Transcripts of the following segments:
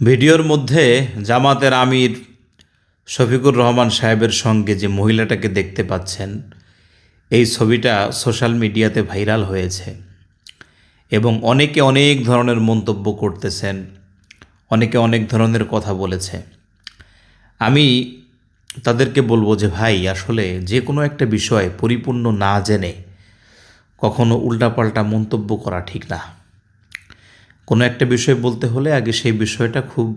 ভিডিওর মধ্যে জামাতের আমির শফিকুর রহমান সাহেবের সঙ্গে যে মহিলাটাকে দেখতে পাচ্ছেন, এই ছবিটা সোশ্যাল মিডিয়াতে ভাইরাল হয়েছে এবং অনেকে অনেক ধরনের মন্তব্য করতেছেন, অনেকে অনেক ধরনের কথা বলেছে। আমি তাদেরকে বলব যে, ভাই, আসলে যে কোনো একটা বিষয় পরিপূর্ণ না জেনে কখনো উল্টাপাল্টা মন্তব্য করা ঠিক না। কোনো একটা বিষয় বলতে হলে আগে সেই বিষয়টা খুব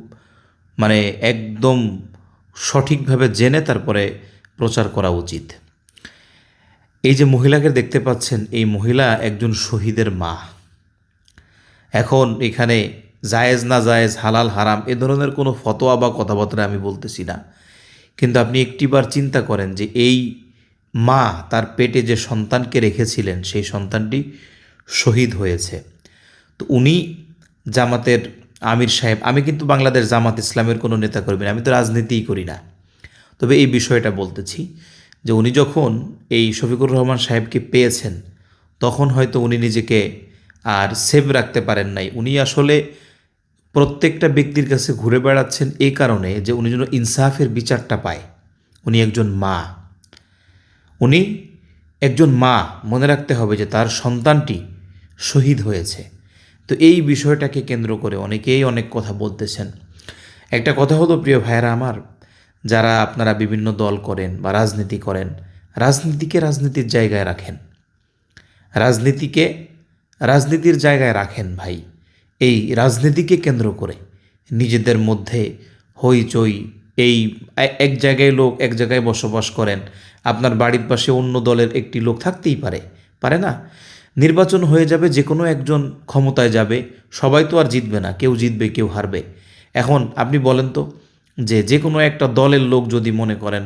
মানে একদম সঠিকভাবে জেনে তারপরে প্রচার করা উচিত। এই যে মহিলাকে দেখতে পাচ্ছেন, এই মহিলা একজন শহীদের মা। এখন এখানে জায়েজ না জায়েজ, হালাল হারাম, এ ধরনের কোনো ফতোয়া বা কথাবার্তা আমি বলতেছি না। কিন্তু আপনি একটিবার চিন্তা করেন যে এই মা তার পেটে যে সন্তানকে রেখেছিলেন, সেই সন্তানটি শহীদ হয়েছে। তো উনি জামাতের আমির সাহেব আমি কিন্তু বাংলাদেশ জামাত ইসলামের কোনো নেতা কর্মী না, আমি তো রাজনীতিই করি না। তবে এই বিষয়টা বলতেছি যে উনি যখন এই শফিকুর রহমান সাহেবকে পেয়েছেন তখন হয়তো উনি নিজেকে আর সেভ রাখতে পারেন নাই। উনি আসলে প্রত্যেকটা ব্যক্তির কাছে ঘুরে বেড়াচ্ছেন এই কারণে যে উনি যেন ইনসাফের বিচারটা পায়। উনি একজন মা। উনি একজন মা মনে রাখতে হবে যে তার সন্তানটি শহীদ হয়েছে। তো এই বিষয়টাকে কেন্দ্র করে অনেকেই অনেক কথা বলতেছেন। একটা কথা হলো, প্রিয় ভাইয়েরা আমার, যারা আপনারা বিভিন্ন দল করেন বা রাজনীতি করেন, রাজনীতিকে রাজনীতির জায়গায় রাখেন। রাজনীতিকে রাজনীতির জায়গায় রাখেন ভাই। এই রাজনীতিকে কেন্দ্র করে নিজেদের মধ্যে হইচই, এই এক জায়গায় লোক এক জায়গায় বসবাস করেন। আপনার বাড়ির পাশে অন্য দলের একটি লোক থাকতেই পারে পারে না? নির্বাচন হয়ে যাবে যে কোনো একজন ক্ষমতায় যাবে, সবাই তো আর জিতবে না, কেউ জিতবে, কেউ হারবে। এখন আপনি বলেন তো যে যে কোনো একটা দলের লোক যদি মনে করেন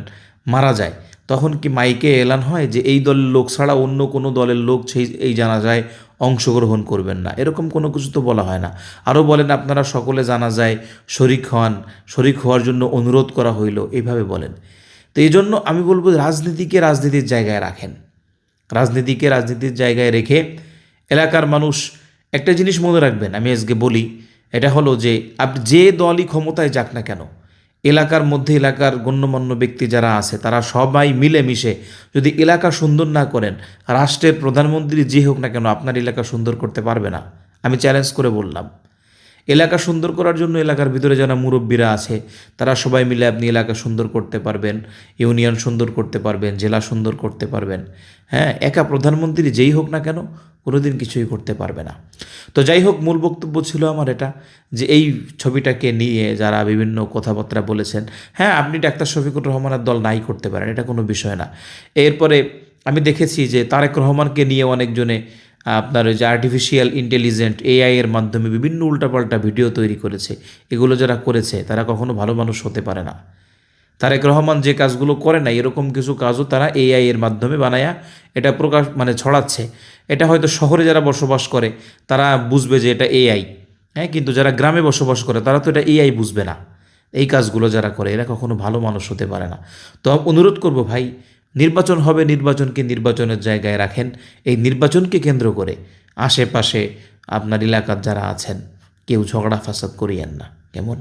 মারা যায়, তখন কি মাইকে এলান হয় যে এই দলের লোক ছাড়া অন্য কোনো দলের লোক সেই, এই জানা যায় অংশগ্রহণ করবেন না? এরকম কোনো কিছু তো বলা হয় না। আরও বলেন, আপনারা সকলে জানা যায় শরিক হন, শরিক হওয়ার জন্য অনুরোধ করা হইল এইভাবে বলেন। তো এই জন্য আমি বলব রাজনীতিকে রাজনীতির জায়গায় রাখেন। রাজনীতিকে রাজনীতির জায়গায় রেখে এলাকার মানুষ একটা জিনিস মনে রাখবেন, আমি আজকে বলি, এটা হলো যে আপনি যে দলই ক্ষমতায় যাক না কেন, এলাকার মধ্যে এলাকার গণ্যমান্য ব্যক্তি যারা আছে, তারা সবাই মিলেমিশে যদি এলাকা সুন্দর না করেন, রাষ্ট্রের প্রধানমন্ত্রী যে হোক না কেন আপনার এলাকা সুন্দর করতে পারবে না। আমি চ্যালেঞ্জ করে বললাম। এলাকা সুন্দর করার জন্য এলাকার ভিতরে যারা মুরব্বীরা আছে, তারা সবাই মিলে আপনি এলাকা সুন্দর করতে পারবেন, ইউনিয়ন সুন্দর করতে পারবেন, জেলা সুন্দর করতে পারবেন। হ্যাঁ একা প্রধানমন্ত্রী যেই হোক না কেন, কোনোদিন কিছুই করতে পারবে না। তো যাই হোক, মূল বক্তব্য ছিল আমার এটা, যে এই ছবিটাকে নিয়ে যারা বিভিন্ন কথাবার্তা বলেছেন হ্যাঁ আপনি ডাক্তার শফিকুর রহমানের দল নাই করতে পারেন, এটা কোনো বিষয় না। এরপরে আমি দেখেছি যে তারেক রহমানকে নিয়ে অনেকজনে আপনার ওই যে আর্টিফিশিয়াল ইন্টেলিজেন্ট এআই এর মাধ্যমে বিভিন্ন উল্টাপাল্টা ভিডিও তৈরি করেছে। এগুলো যারা করেছে, তারা কখনো ভালো মানুষ হতে পারে না। তারেক রহমান যে কাজগুলো করে না এরকম কিছু কাজও তারা এআই এর মাধ্যমে বানায়া এটা প্রকাশ মানে ছড়াচ্ছে। এটা হয়তো শহরে যারা বসবাস করে, তারা বুঝবে যে এটা এআই হ্যাঁ কিন্তু যারা গ্রামে বসবাস করে, তারা তো এটা এআই বুঝবে না। এই কাজগুলো যারা করে, এরা কখনো ভালো মানুষ হতে পারে না। তো অনুরোধ করব ভাই নির্বাচন হবে, নির্বাচনকে নির্বাচনের জায়গায় রাখেন। এই নির্বাচনকে কেন্দ্র করে আশেপাশে আপনার এলাকার যারা আছেন, কেউ ঝগড়া ফাসাদ করিয়েন না। কেমন?